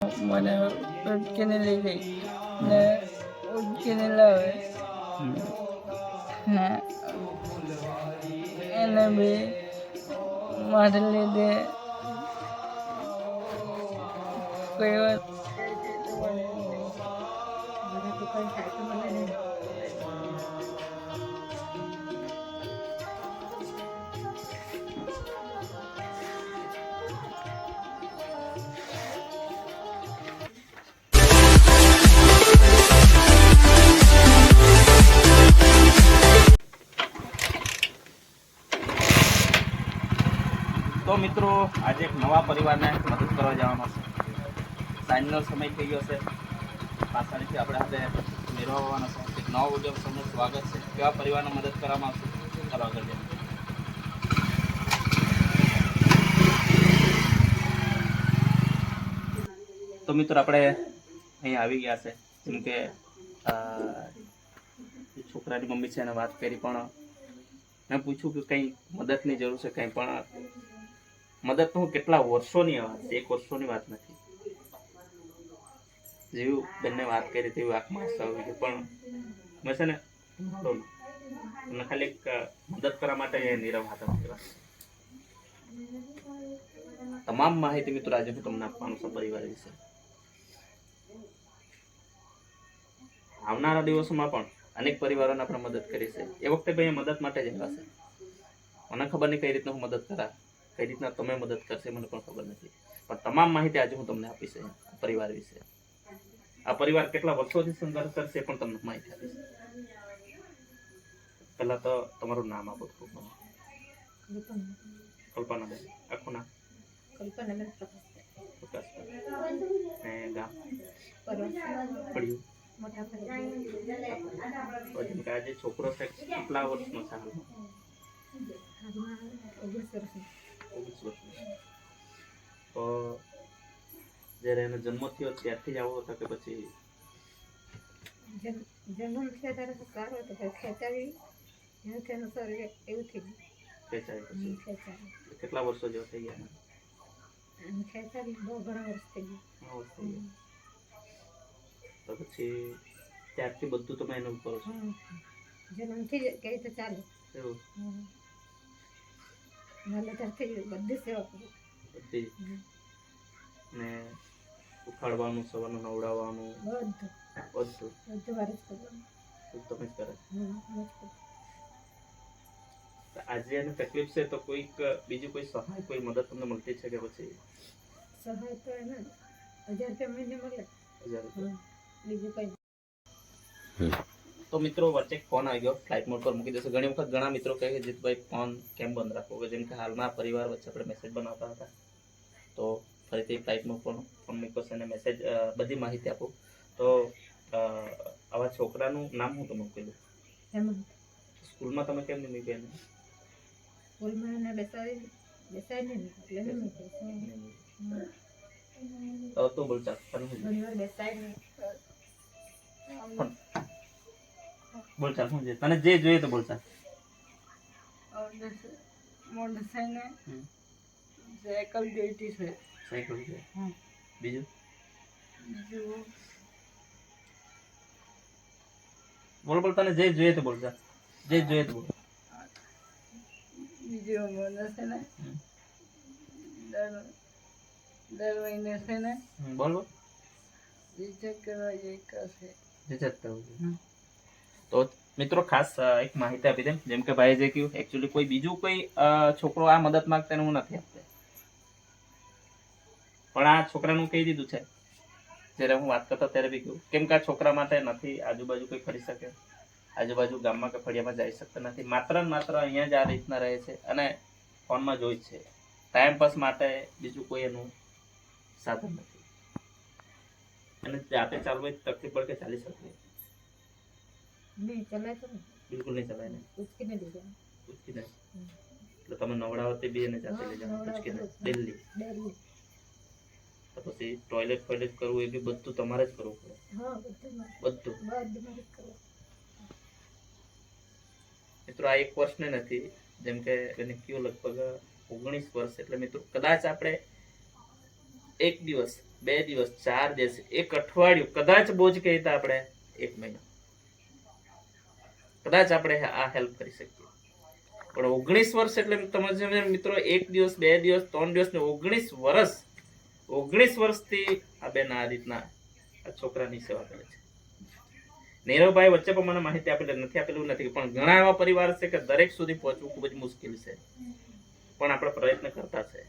મને ઉચકીને લઈ ગઈ. ને ઉચકીને લાવે. ને એને બી મારે લીધે કોઈ વાર મિત્રો આજે એક નવા પરિવારને મદદ કરવા જવાનો છે. સાંજનો સમય થઈ ગયો છે. પાછળથી આપણે હાથે મેળવવા આવવાનો છે. એક નવો વીડિયો સમૂહ સ્વાગત છે. કેવા પરિવારને મદદ કરવામાં આવશે? ચાલો આગળ જઈએ. તો મિત્રો આપણે અહીં આવી ગયા છે. જેમ કે આ, છોકરાની મમ્મી છે એને વાત કરી પણ મેં પૂછ્યું કે કંઈ મદદની જરૂર છે કંઈ પણ મદદ હું કેટલા વર્ષોની વાત છે? એક વર્ષોની વાત નથી. જેવું બંને વાત કરી તેવી આંખમાં આવી પણ મેં છે ને તમને ખાલી મદદ કરવા માટે નીરવ હાથ મૂકેલા તમામ માહિતી મિત્રો આજે હું તમને આપવાનું છું પરિવાર વિશે. આવનારા દિવસોમાં પણ અનેક પરિવારોને આપણે મદદ કરી છે. એ વખતે ભાઈ મદદ માટે જ આવ્યા છે? મને ખબર નહીં કઈ રીતના હું મદદ કરા કઈ રીતના તમે મદદ કરશે મને પણ ખબર નથી. પણ તમામ માહિતી આજે હું તમને આપીશ પરિવાર વિશે. આ પરિવાર કેટલા વર્ષોથી સંઘર્ષ કરશે પણ તમને માહિતી આપીશ. પહેલા તો તમારું નામ આપો મને. કલ્પનાબેન આખું નામ? પ્રકાશભાઈ ને ગામ? પડ્યું? આજે છોકરો કેટલા વર્ષનો છે? હાલમાં ઓગણીસ તો જ્યારે એનો જન્મ થયો ત્યારથી જ આવો હતો કે પછી? જન્મ થયા ત્યારે તો સારો હતો ખેંચાવી એનું એનું સર એવું થઈ ગયું. ગયું પછી? ખેંચાવી. કેટલા વર્ષો જેવો થઈ ગયા? ખેંચાવી બહુ ઘણા વર્ષ થઈ ગયા. તો પછી ત્યારથી બધું તમે એનું કરો છો? જન્મથી જ કહે તો ચાલે. એવું? નાના ત્યારથી બધી સેવા કરું. બધી ને ઉઠાડવાનું સવારનું નવડાવવાનું. બધું. બધું. બધું વાર જ કરવાનું. તમે જ કરે. આજે એને તકલીફ છે તો કોઈક બીજું કોઈ સહાય કોઈ મદદ તમને મળતી છે કે પછી? સહાય તો એને હજાર રૂપિયા મહિને મળે. હજાર રૂપિયા? બીજું કંઈ. તો મિત્રો વચ્ચે ફોન આવી ગયો ફ્લાઇટ મોડ પર મૂકી દેશે. ઘણી વખત ઘણા મિત્રો કહે કે જીતભાઈ ફોન કેમ બંધ રાખવો? કે જેમ કે હાલમાં પરિવાર વચ્ચે આપણે મેસેજ બનાવતા હતા. તો ફરીથી ફ્લાઇટ મોડ પર ફોન મૂક્યો છે અને મેસેજ બધી માહિતી આપો. તો આવા છોકરાનું નામ હું તમે મૂકેલું સ્કૂલમાં તમે કેમ નહીં મૂક્યું સ્કૂલમાં એને બેસાડી બેસાડી નહીં એટલે. તો તું બોલ ચાલ તને શું ઘણી વાર બેસાડી નહીં બોલ ચાલ શું છે? તને જે જોઈએ તો બોલ ચાલ હમ. સાયકલ જોઈતી છે. સાયકલ બીજું? બીજું? બોલ બોલ તને જે જોઈએ તો બોલ ચાલ જે જોઈએ તો બોલ. બીજું મને છે ને. દર દર મહિને છે ને બોલ બોલ. રિચેક કરવા જઈ કરશે રિચેક કરવું. તો મિત્રો, ખાસ એક માહિતી આપી દે. જેમ કે ભાઈ જે કહ્યું એકચ્યુઅલી કોઈ બીજું કોઈ છોકરો આ મદદ માંગતા હું નથી આપતો. પણ આ છોકરાનું કહી દીધું છે. જ્યારે હું વાત કરતા ત્યારે બી કહ્યું, કેમ કે આ છોકરા માટે નથી, આજુબાજુ કોઈ ફરી શકે? આજુબાજુ ગામમાં કે ફળિયામાં જઈ શકતા નથી. માત્ર ને માત્ર અહીંયા જ આ રીતના રહે છે અને ફોનમાં જોઈ છે. ટાઈમ પાસ માટે બીજું કોઈ એનું સાધન નથી. અને જાતે ચાલવું તકલીફ પડે કે ચાલી શકે નહીં ચલાય તો બિલકુલ નહીં ચલાય ને. ઉચકીને જાય. એટલે તમે નવડાવો તે બી એને જાતે લઈ જાઓ ઉચકી જાય. દિલ્હી તો પછી ટોયલેટ ફોયલેટ કરવું એ બી બધું તમારે જ કરવું પડે. હા બધું બધું. બધું કરવું. મિત્રો આ એક વર્ષને નથી. જેમ કે એને કયું લગભગ ઓગણીસ વર્ષ. એટલે મિત્રો કદાચ આપણે એક દિવસ બે દિવસ ચાર દિવસ એક અઠવાડિયું કદાચ બોજ કહેતા આપણે એક મહિનો. કદાચ આપણે આ હેલ્પ કરી શકીએ. પણ ઓગણીસ વર્ષ એટલે તમે મિત્રો એક દિવસ, બે દિવસ, ત્રણ દિવસ ને ઓગણીસ વર્ષ, ઓગણીસ વર્ષથી આ બેન આ રીતના આ છોકરાની સેવા કરે છે. નીરવભાઈ વચ્ચે પણ મને માહિતી આપેલી, નથી આપેલું નથી પણ ઘણા એવા પરિવાર છે કે દરેક સુધી પહોંચવું ખૂબ જ મુશ્કેલ છે. પણ આપણે પ્રયત્ન કરતા છે.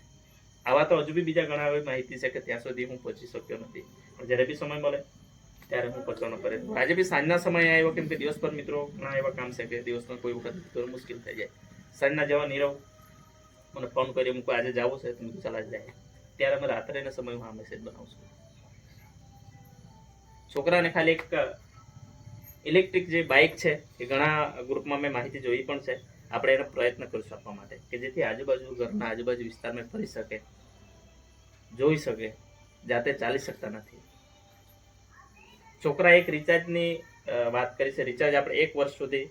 આવા તો હજુ બી બીજા ઘણા એવી માહિતી છે કે ત્યાં સુધી હું પહોંચી શક્યો નથી. પણ જ્યારે બી સમય મળે ત્યારે હું પચવાનો પ્રયત્ન આજે બી સાંજના સમયે આવ્યો, કેમ કે દિવસ પર મિત્રો ઘણા એવા કામ છે કે દિવસમાં કોઈ વખત થોડું મુશ્કેલ થઈ જાય. સાંજના જેવા નીરવ મને ફોન કરી મૂકો, આજે જવું છે, તો મેં ચાલા જાય ત્યારે અમે રાત્રેના સમય હું આ મેસેજ બનાવું છું. છોકરાને ખાલી એક ઇલેક્ટ્રિક જે બાઇક છે, એ ઘણા ગ્રુપમાં મેં માહિતી જોઈ પણ છે. આપણે એનો પ્રયત્ન કરીશું આપવા માટે કે જેથી આજુબાજુ ઘરના આજુબાજુ વિસ્તારમાં ફરી શકે, જોઈ શકે. જાતે ચાલી શકતા નથી. છોકરા એક રિચાર્જની વાત કરી છે. રિચાર્જ આપણે એક વર્ષ સુધી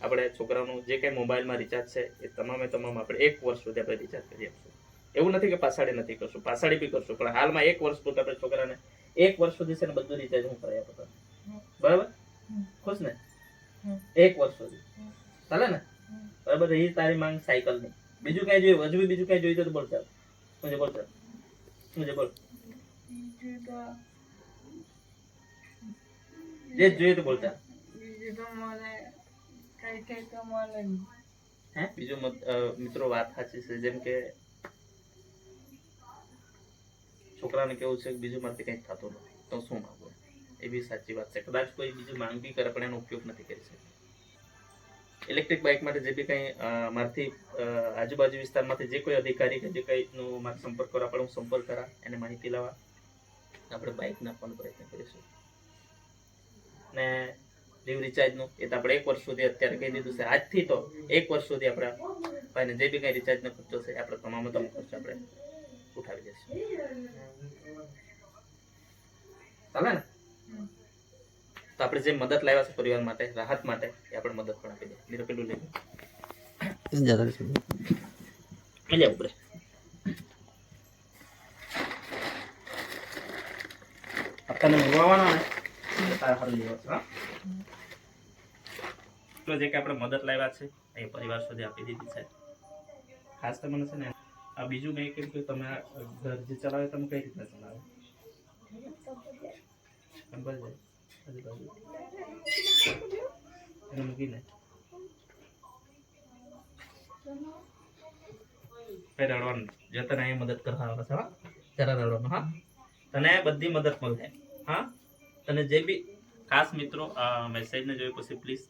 આપણે છોકરાનું જે કંઈ મોબાઈલમાં રિચાર્જ છે, એ તમામે તમામ આપણે એક વર્ષ સુધી આપણે રિચાર્જ કરી આપશું. એવું નથી કે પાછાડી નથી કરશું, પાછાડી બી કરશું, પણ હાલમાં એક વર્ષ પૂરતું આપણે છોકરાને એક વર્ષ સુધી છે ને બધું રિચાર્જ હું કરાવી આપું બરાબર. ખુશ ને? એક વર્ષ સુધી. ચાલે ને? બરાબર, એ તારી માંગ સાયકલની. બીજું કઈ જોયું હજુ બીજું કઈ જોયું તો બોલ ચાલ. મુજે બોલ ચાલ? મુજે બોલ? જે જોઈએ તો બોલતા. બીજું. હે? મિત્રો વાત સાચી છે જેમ કે છોકરાને કેવું છે કે બીજું મારથી કંઈક થતું નથી. તો શું માંગવું એ બી સાચી વાત છે. કદાચ કોઈ બીજું માંગ બી કરે પણ એનો ઉપયોગ નથી કરી શકે. ઇલેક્ટ્રિક બાઇક માટે જે બી કંઈ મારથી આજુબાજુ વિસ્તારમાંથી જે કોઈ અધિકારી કે જે કંઈનો મારે સંપર્ક કરવા પણ હું સંપર્ક કરા એને માહિતી લાવવા. આપણે બાઇક નાખવાનો પ્રયત્ન કરીશું. ને લીવ રિચાર્જનું એ તો આપણે એક વર્ષ સુધી અત્યારે કહી દીધું છે. આજથી તો એક વર્ષ સુધી આપણે ભાઈને જે બી કંઈ રિચાર્જનો ખર્ચો છે આપણે તમામ તમામ ખર્ચ આપણે ઉઠાવી દઈશું. ચાલે ને? તો આપણે જે મદદ લાવ્યા છે પરિવાર માટે રાહત માટે એ આપણે મદદ પણ આપી દઈએ. નીરવ પેલું લઈ લે. ઉપર. આપણને મળવાના ને તારે હારું લેવો તો જે કે આપણે મદદ લાવ્યા છે, એ પરિવાર સુધી આપી દીધી છે. ખાસ તો મને છે ને, આ બીજું મેં કેમ કે તમે ઘર જે ચલાવે તમે કઈ રીતના ચલાવો? સંભાળ જાય આજુબાજુ રડવાનું, જો તને અહીં મદદ કરવા છે રડવાનું, હા? તને બધી મદદ મળશે હા? તને જે બી ખાસ મિત્રો આ મેસેજને જોઈ પછી પ્લીઝ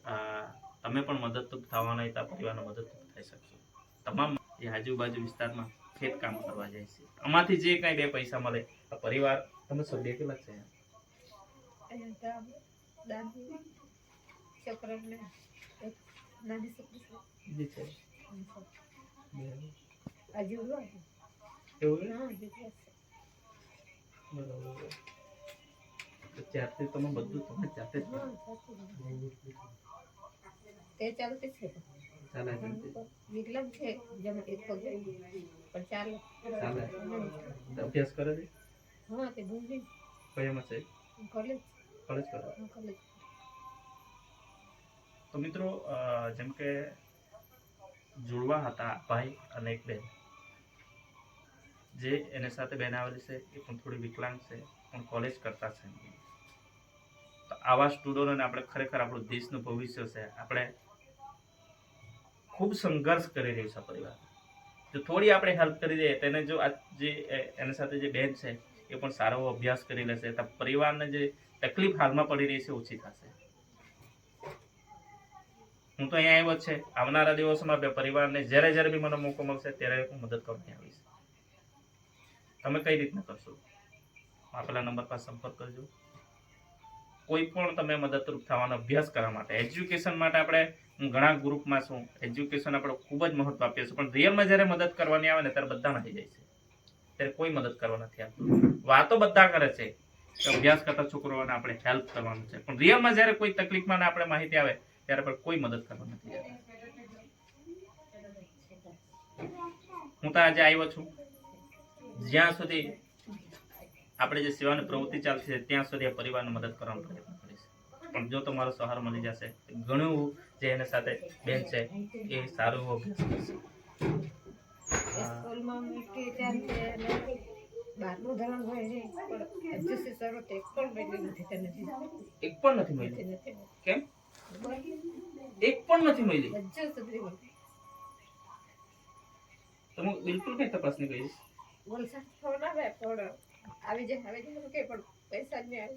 તમે પણ મદદરૂપ થવાના હતા પરિવારનો મદદરૂપ થઈ શકશો. તમામ જે આજુબાજુ વિસ્તારમાં ખેત કામ કરવા જાય છે. આમાંથી જે કાંઈ બે પૈસા મળે આ પરિવાર તમે સૌ બે કેટલા. એવું છે. બરાબર. તો તમે બધું તમે જાતે જ. તે ચાલતી છે. ચાલે ને? છે જેમ એક પગ પણ ચાલે. ચાલે. અભ્યાસ કરે છે? હા તે ભૂલી કયામાં છે? કોલેજ કોલેજ કરે? કોલેજ તો મિત્રો જેમ કે જોડવા હતા ભાઈ અને એક બેન. જે એને સાથે બેન આવેલી છે એ પણ થોડી વિકલાંગ છે પણ કોલેજ કરતા છે. આવા સ્ટુડન્ટોને આપણે ખરેખર આપણું દેશનું ભવિષ્ય છે, આપણે ખૂબ સંઘર્ષ કરી રહી છે પરિવાર. જો થોડી આપણે હેલ્પ કરી દઈએ, તેને જો આ જે એની સાથે જે બેન છે, એ પણ સારો અભ્યાસ કરી લેશે, તો પરિવારને જે તકલીફ હાલમાં પડી રહી છે, ઓછી થશે. હું તો અહીંયા આવ્યો છે. આવનારા દિવસોમાં પરિવારને જ્યારે જ્યારે બી મને મોકો મળશે, ત્યારે હું મદદ કરવા આવીશ. તમે કઈ રીતના કરશો? આપેલા નંબર પર સંપર્ક કરજો. કોઈ પણ તમે મદદરૂપ થવાનો અભ્યાસ કરવા માટે. એજ્યુકેશન માટે આપણે હું ઘણા ગ્રુપમાં છું એજ્યુકેશન આપણે ખૂબ જ મહત્વ આપીએ છીએ. પણ રિયલમાં જ્યારે મદદ કરવાની આવે ને, ત્યારે બધા નાખી જાય છે. ત્યારે કોઈ મદદ કરવા નથી આવતું. વાતો બધા કરે છે. કે અભ્યાસ કરતા છોકરોને આપણે હેલ્પ કરવાનું છે. પણ રિયલમાં જ્યારે કોઈ તકલીફમાં આપણે માહિતી આવે, ત્યારે પણ કોઈ મદદ કરવા નથી હું તો આજે આવ્યો છું. જ્યાં સુધી આપણે જે સેવાની પ્રવૃત્તિ ચાલશે ત્યાં સુધી આ પરિવારને મદદ કરવાનો પ્રયત્ન કરીશ પણ જો તમારો સહારો મળી જશે ઘણું જે એના સાથે બેન છે એ સારું અભ્યાસ કરશે. સ્કૂલમાં મૂકી ત્યારથી બારમું ધોરણ હોય છે પણ હજુ શરૂ એક પણ નથી તેને એક પણ નથી મળી કેમ? એક પણ નથી મળી હજુ સુધી નથી. તમે બિલકુલ કઈ તપાસ નહીં કરી વલસાડ આવી જાય જાય કે, પણ પૈસા જ નહીં આવે.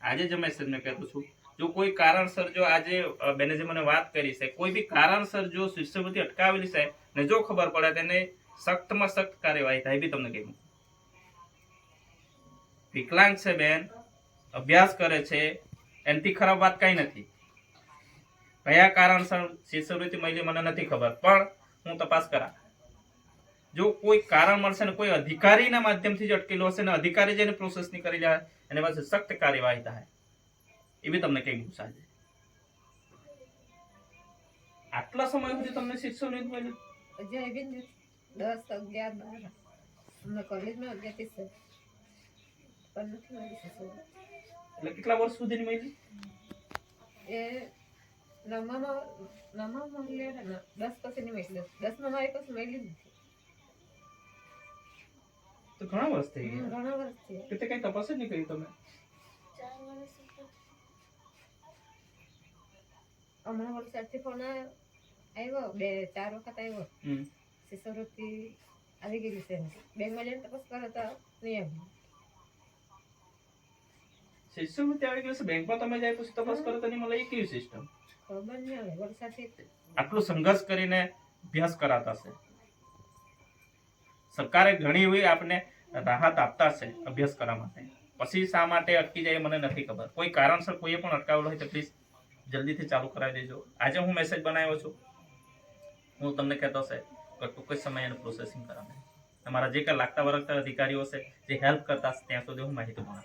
આજે જ મેસેજ મેં કહેતો છું, જો કોઈ કારણસર જો આજે બેને જે મને વાત કરી છે, કોઈ બી કારણસર જો શિષ્યવૃત્તિ અટકાવેલી છે, ને જો ખબર પડે તેને સખ્તમાં સખ્ત કાર્યવાહી થાય બી તમને કહ્યું વિકલાંગ છે બેન, અભ્યાસ કરે છે, એનાથી ખરાબ વાત કાંઈ નથી. કયા કારણસર શિષ્યવૃત્તિ મળી મને નથી ખબર, પણ હું તપાસ કરા જો કોઈ કારણ મળશે ને કોઈ અધિકારીના માધ્યમથી જ અટકેલો હશે ને અધિકારી જેને પ્રોસેસની કરી જાય એની પાસે સખ્ત કાર્યવાહી થાય એ બી તમને કઈ ગુસ્સા છે આટલા સમય સુધી તમને શિક્ષણ નથી મળ્યું હજુ આવી જ નથી દસ અગિયાર બાર અમને કોલેજમાં અગિયારથી છે પણ નથી મળી શિષ્યવૃત્તિ. એટલે કેટલા વર્ષ સુધી ની મળી એ નવમામાં નવમામાં લેવા ને દસ પછી નહીં મળી દસમાં મારી પાસે મળી જ નથી તો ઘણા વર્ષ થઈ ગયા ઘણા વર્ષ થયા તે કઈ તપાસ જ નહીં કરી તમે? હમણાં વલસાડથી ફોન આવ્યો બે ચાર વખત આવ્યો. શિષ્યવૃત્તિ આવી ગયેલી છે બેંકમાં જઈને તપાસ કરો તો નહીં આવ્યું શિષ્યવૃત્તિ આવી ગયું છે બેંકમાં તમે જાય પછી તપાસ કરો તો નહીં મળે એ કેવી સિસ્ટમ ખબર નહીં આવે વલસાડથી. આટલો સંઘર્ષ કરીને અભ્યાસ કરાતા છે સરકારે ઘણી એવી આપને રાહત આપતા છે અભ્યાસ કરવા માટે. પછી શા માટે અટકી જાય મને નથી ખબર. કોઈ કારણસર કોઈએ પણ અટકાવેલો હોય તો પ્લીઝ જલ્દીથી ચાલુ કરાવી દેજો. આજે હું મેસેજ બનાવ્યો છું. હું તમને કહેતો છે કે ટૂંક જ સમય એનું પ્રોસેસિંગ કરાવે તમારા જે કાંઈ લાગતા વળગતા અધિકારીઓ છે, જે હેલ્પ કરતા ત્યાં સુધી હું માહિતી પણ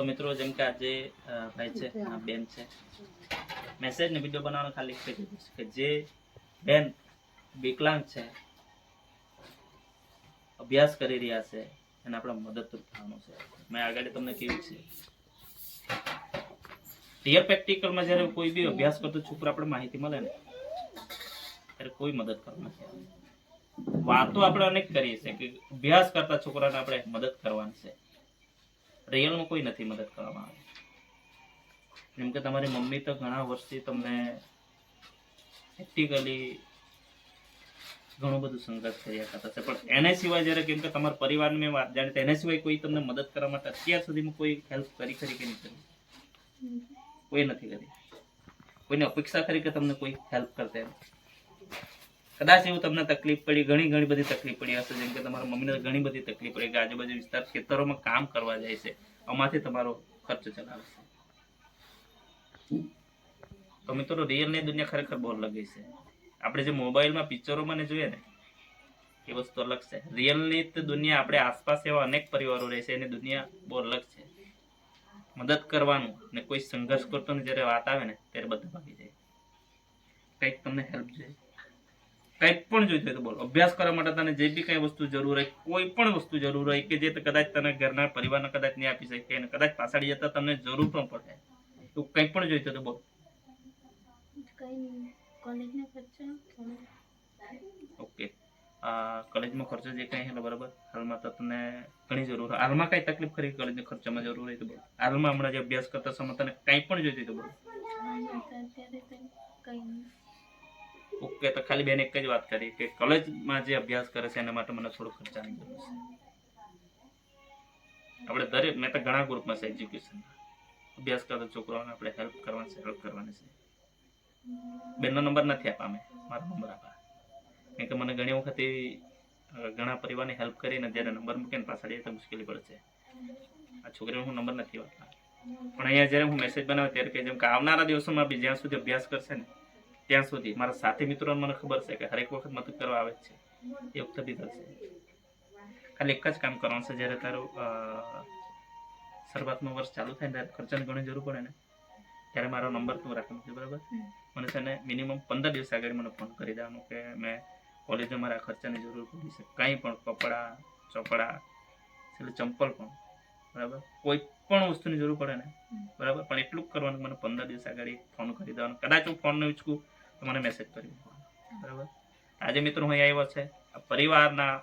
તો મિત્રો જેમ કે આજે ભાઈ છે બેન છે. મેસેજ ને વીડિયો બનાવવાનો ખાલી એક કે જે બેન વિકલાંગ છે અભ્યાસ કરી રહ્યા છે એને આપણે મદદરૂપ થવાનું છે. મેં આગળ તમને કહ્યું છે. ટીયર પ્રેક્ટિકલમાં જ્યારે કોઈ બી અભ્યાસ કરતો છોકરો આપણે માહિતી મળે ને ત્યારે કોઈ મદદ કરવા નથી. વાતો આપણે અનેક કરીએ છીએ કે અભ્યાસ કરતા છોકરાને આપણે મદદ કરવાની છે. રિયલમાં કોઈ નથી મદદ કરવામાં આવે. જેમ કે તમારી મમ્મી તો ઘણા વર્ષથી તમને પ્રેક્ટિકલી ઘણું બધું સંઘર્ષ કર્યા કરતા છે પણ એને સિવાય જ્યારે કેમ કે તમારા પરિવારની મેં વાત જાણી એને સિવાય કોઈ તમને મદદ કરવા માટે અત્યાર સુધીમાં કોઈ હેલ્પ કરી ખરી કે નહીં કરી? કોઈ નથી કરી. કોઈને અપેક્ષા કરી કે તમને કોઈ હેલ્પ કરતા એમ? કદાચ એવું તમને તકલીફ પડી, ઘણી ઘણી બધી તકલીફ પડી હશે. જેમ કે તમારા મમ્મીને ઘણી બધી તકલીફ પડી કે આજુબાજુ વિસ્તાર ખેતરોમાં કામ કરવા જાય છે. આમાંથી તમારો ખર્ચ ચલાવે છે તો મિત્રો રિયલની દુનિયા ખરેખર બોર લગી છે. આપણે જે મોબાઈલમાં પિક્ચરોમાં ને જોઈએ ને, એ વસ્તુ અલગ છે. રિયલની તો દુનિયા આપણે આસપાસ એવા અનેક પરિવારો રહે છે, એની દુનિયા બહુ અલગ છે. મદદ કરવાનું ને કોઈ સંઘર્ષ કરતો ને જ્યારે વાત આવે ને, ત્યારે બધા ભાગી જાય. કંઈક તમને હેલ્પ જોઈએ. કંઈક પણ જોઈતું હોય તો બોલો. અભ્યાસ કરવા માટે તને જે બી કંઈ વસ્તુ જરૂર હોય કોઈ પણ વસ્તુ જરૂર હોય કે જે કદાચ તને ઘરના પરિવારને કદાચ નહીં આપી શકે અને કદાચ પાછળ જતા તમને જરૂર પણ પડે. તો કંઈ પણ જોઈતું તો બોલ. ઓકે. આ કોલેજમાં ખર્ચો જે કંઈ હેલો બરાબર? હાલમાં તો તને ઘણી જરૂર હાલમાં કઈ તકલીફ ખરી કોલેજના ખર્ચામાં જરૂર હોય તો બોલો. હાલમાં હમણાં જે અભ્યાસ કરતા સમય તને કંઈ પણ જોઈતું તો બોલ. ઓકે, તો ખાલી બેન એક જ વાત કરી કે કોલેજમાં જે અભ્યાસ કરે છે, એના માટે મને થોડું ખર્ચાની જરૂર છે. આપણે દરેક, મેં તો ઘણા ગ્રુપમાં છે એજ્યુકેશન અભ્યાસ કરતા છોકરાઓને આપણે હેલ્પ કરવાની છે હેલ્પ કરવાની છે. બેનનો નંબર નથી આપા મેં, મારો નંબર આપા કેમ કે મને ઘણી વખત એવી ઘણા પરિવારને હેલ્પ કરીને જ્યારે નંબર મૂકીને પાછળ જઈએ તો મુશ્કેલી પડશે આ છોકરીનો હું નંબર નથી આપતા. પણ અહીંયા જ્યારે હું મેસેજ બનાવ્યો ત્યારે કે જેમ કે આવનારા દિવસોમાં બી જ્યાં સુધી અભ્યાસ કરશે ને ત્યાં સુધી મારા સાથી મિત્રોને મને ખબર છે કે હરેક વખત મદદ કરવા આવે જ છે. એ વખતે બી થશે ખાલી એક જ કામ કરવાનું છે જ્યારે તારું શરૂઆતનું વર્ષ ચાલુ થાય ત્યારે ખર્ચાની ઘણી જરૂર પડે ને ત્યારે મારો નંબર તું રાખવાનો છે બરાબર? મને છે ને મિનિમમ પંદર દિવસ આગળ મને ફોન કરી દેવાનો કે મેં કોલેજમાં મારા ખર્ચાની જરૂર પડી છે. કંઈ પણ કપડાં ચોપડા એટલે ચંપલ પણ બરાબર? કોઈ પણ વસ્તુની જરૂર પડે ને બરાબર? પણ એટલું કરવાનું મને પંદર દિવસ આગળ ફોન કરી દેવાનો. કદાચ હું ફોન ન ઉચકું તો મને મેસેજ કરી બરાબર? આજે મિત્રો હું અહીં આવ્યો છે. પરિવારના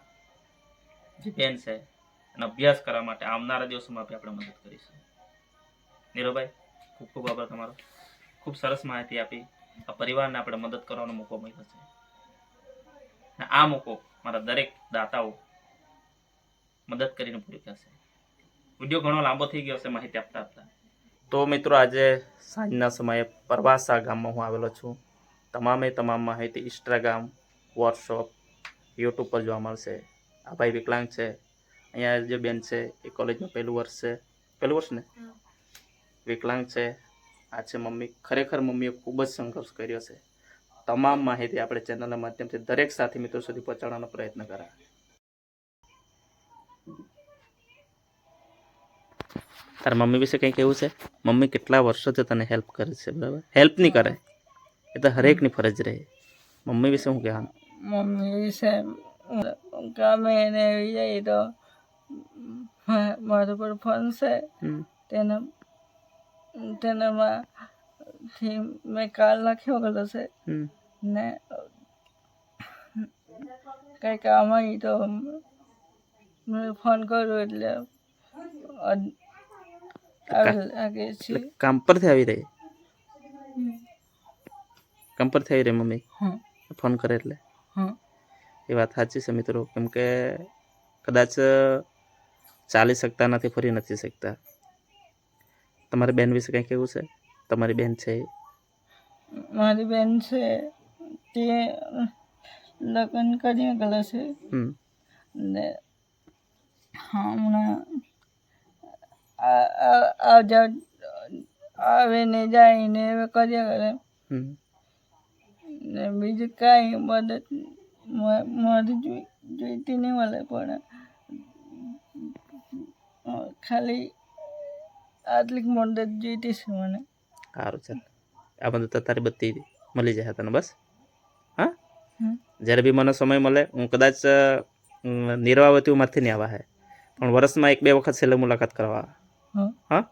જે બેન છે અને અભ્યાસ કરવા માટે આવનારા દિવસોમાં આપણે મદદ કરીશું. નીરવભાઈ ખૂબ ખૂબ આભાર તમારો. ખૂબ સરસ માહિતી આપી. આ પરિવારને આપણે મદદ કરવાનો મોકો મળ્યો છે. અને આ મોકો મારા દરેક દાતાઓ મદદ કરીને પૂરી થશે. વીડિયો ઘણો લાંબો થઈ ગયો છે માહિતી આપતા આપતા. તો મિત્રો આજે સાંજના સમયે પરવાસા ગામમાં હું આવેલો છું. તમામે તમામ માહિતી ઇન્સ્ટાગ્રામ વોટ્સઅપ યુટ્યુબ પર જોવા મળશે. આ ભાઈ વિકલાંગ છે. અહીંયા જે બેન છે એ કોલેજમાં પહેલું વર્ષ છે. પહેલું વર્ષ ને? વિકલાંગ છે. આ છે મમ્મી. ખરેખર મમ્મીએ ખૂબ જ સંઘર્ષ કર્યો છે. તમામ માહિતી આપણે ચેનલના માધ્યમથી દરેક સાથી મિત્રો સુધી પહોંચાડવાનો પ્રયત્ન કરા. તારા મમ્મી વિશે કંઈ કહેવું છે? મમ્મી કેટલા વર્ષોથી તને હેલ્પ કરે છે બરાબર? હેલ્પ નહીં કરે. એ તો હરેકની ફરજ રહે. મમ્મી વિશે શું કહેવાનું? મમ્મી વિશે કામે એને આવી જાય તો મારું પણ પર ફોન છે. તેના તેનામાંથી મેં કાલ નાખ્યો ગયેલો છે. ને કંઈ કામ આવી તો મેં ફોન કર્યો એટલે અડ- આવી લાગે છે કામ પરથી આવી રહી? કામ પર થઈ રહી મમ્મી. હા ફોન કરે એટલે. હા એ વાત સાચી છે મિત્રો. કેમ કે કદાચ ચાલી શકતા નથી ફરી નથી શકતા. તમારી બેન વિશે કંઈ કેવું છે? તમારી બેન છે મારી બેન છે તે લગ્ન કરી ગયેલા છે. ને હમણાં આ- આ- આ આવે ને જાય ને કર્યા કરે. ને બીજું કાંઈ મદદ મારી જોઈ જોઈતી નહીં મળે પણ ખાલી આટલી મદદ જોઈતી છે મને. સારું ચાલ. આ બધું તો તારી બધી મળી જાય તને બસ? હા? જ્યારે બી મને સમય મળે હું કદાચ નિર્વાવતી ઉંમરથી નહીં આવા હે. પણ વર્ષમાં એક બે વખત છેલ્લે મુલાકાત કરવા. હા. હા?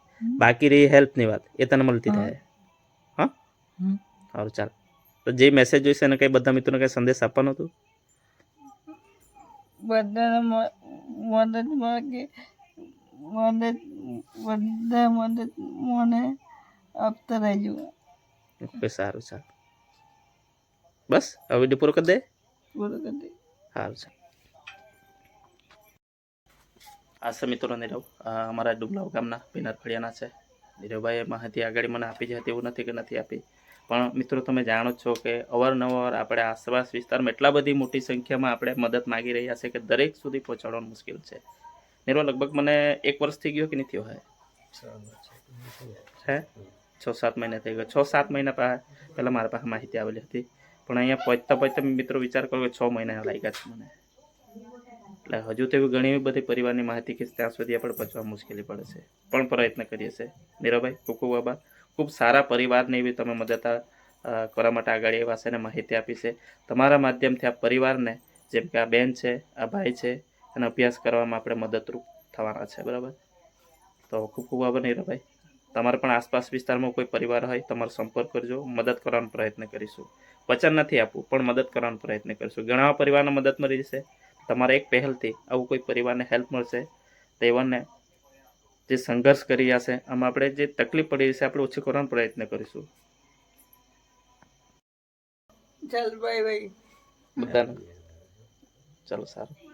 બાકી રહી હેલ્પની વાત એ તને મળતી થાય હા? સારું ચાલ. તો જે મેસેજ જોઈશે એને કંઈ બધા મિત્રોને કંઈ સંદેશ આપવાનો હતો? બધાને મદદ માગે મદદ બધા મદદ મને આપતા રહેજો. ઓકે સારું સારું. બસ હવે વીડિયો પૂરો કરી દે? પૂરો કરી દે. સારું સારું. આ છે મિત્રો નીરવ અમારા ડુમલાવ ગામના પિનર ફળિયાના છે. નીરવભાઈએ માહિતી આગળ મને આપી છે તેવું નથી કે નથી આપી. પણ મિત્રો તમે જાણો છો કે અવારનવાર આપણે આસપાસ વિસ્તારમાં એટલા બધી મોટી સંખ્યામાં આપણે મદદ માગી રહ્યા છે કે દરેક સુધી પહોંચાડવાનું મુશ્કેલ છે. નીરવ લગભગ મને એક વર્ષ થઈ ગયો કે નહીં થયો? હે? છ સાત મહિના થઈ ગયો. છ સાત મહિના પહેલાં મારા પાસે માહિતી આવેલી હતી. પણ અહીંયા પહોંચતા પહોંચતા મિત્રો વિચાર કરો કે છ મહિના લાગ્યા છે મને. એટલે હજુ તો એવી ઘણી બધી પરિવારની માહિતી કે ત્યાં સુધી આપણે પહોંચવા મુશ્કેલી પડે છે. પણ પ્રયત્ન કરીએ છીએ. નીરવભાઈ, ખૂબ ખૂબ ખૂબ સારા પરિવારને એવી તમે મદદ કરવા માટે આગળ એવા છે અને માહિતી આપી છે. તમારા માધ્યમથી આ પરિવારને, જેમ કે આ બેન છે, આ ભાઈ છે અને અભ્યાસ કરવામાં આપણે મદદરૂપ થવાના છે, બરાબર? તો ખૂબ ખૂબ આભાર નીરવભાઈ. તમારે પણ આસપાસ વિસ્તારમાં કોઈ પરિવાર હોય, તમારો સંપર્ક કરજો. મદદ કરવાનો પ્રયત્ન કરીશું. વચન નથી આપવું, પણ મદદ કરવાનો પ્રયત્ન કરીશું. ઘણા પરિવારને મદદ મળી જશે. તમારે એક પહેલથી આવું કોઈ પરિવારને હેલ્પ મળશે તેઓને જે સંઘર્ષ કરી રહ્યા છે આમાં આપણે જે તકલીફ પડી રહી છે આપણે ઓછી કરવાનો પ્રયત્ન કરીશું. ચાલ ભાઈ ભાઈ બધાને. ચાલો સારું.